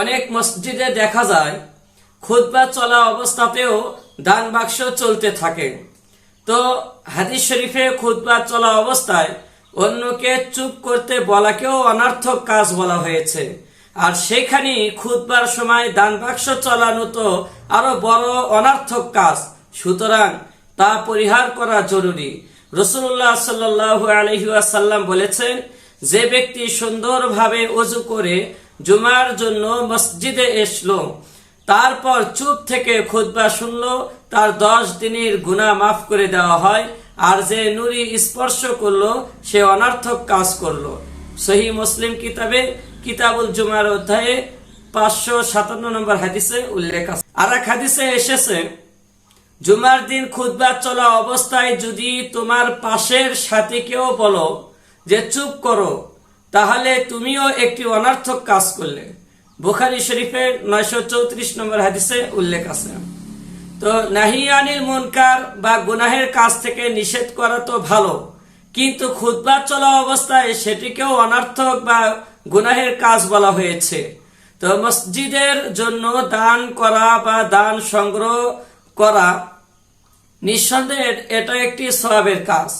অনেক মসজিদে দেখা যায়, খুতবা চলা অবস্থাতেও দান বাক্স চলতে থাকে। তো হাদিস শরীফে খুতবা চলা অবস্থায় অন্যকে চুপ করতে বলাকেও অনার্থক কাজ বলা হয়েছে। আর সেখানে খুতবার সময় দান বাক্স চলানো তো আরও বড় অনার্থক কাজ, সুতরাং তা পরিহার করা জরুরি। রসুল্লাহ সাল্লাহ আলহিউসাল্লাম বলেছেন, যে ব্যক্তি সুন্দরভাবে অজু করে জুমার জন্য মসজিদে এসলো। তারপর চুপ থেকে খুতবা শুনলো, তার দশ দিনের গুণা মাফ করে দেওয়া হয়, আর যে নুরি স্পর্শ করল, সে অনার্থক কাজ করল। সহি মুসলিম কিতাবে কিতাবুল জুমার অধ্যায়ে পাঁচশো সাতান্ন নম্বর হাদিসে উল্লেখ আছে। আর এক হাদিসে এসেছে, জুমার দিন খুতবা চলা অবস্থায় যদি তোমার পাশের সাথীকেও বলো যে, চুপ করো। তাহলে তুমিও একটি অনার্থক কাজ করলে। বুখারি শরীফের নয়শো চৌত্রিশ নম্বর হাদিসে উল্লেখ আছে। তো নাহিয়ানিল মুনকার বা গুনাহের কাজ থেকে নিষেধ করা তো ভালো, কিন্তু খুতবা চলা অবস্থায় সেটিকেও অনার্থক বা গুনাহের কাজ বলা হয়েছে। তো মসজিদের জন্য দান করা বা দান সংগ্রহ করা নিঃসন্দেহে এটা একটি সবাবের কাজ।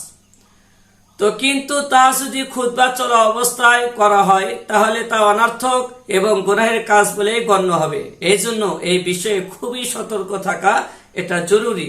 তো কিন্তু তা যদি খুদ্া চলা অবস্থায় করা হয়, তাহলে তা অনার্থক এবং গুনাহের কাজ বলে গণ্য হবে। এই জন্য এই বিষয়ে খুবই সতর্ক থাকা এটা জরুরি।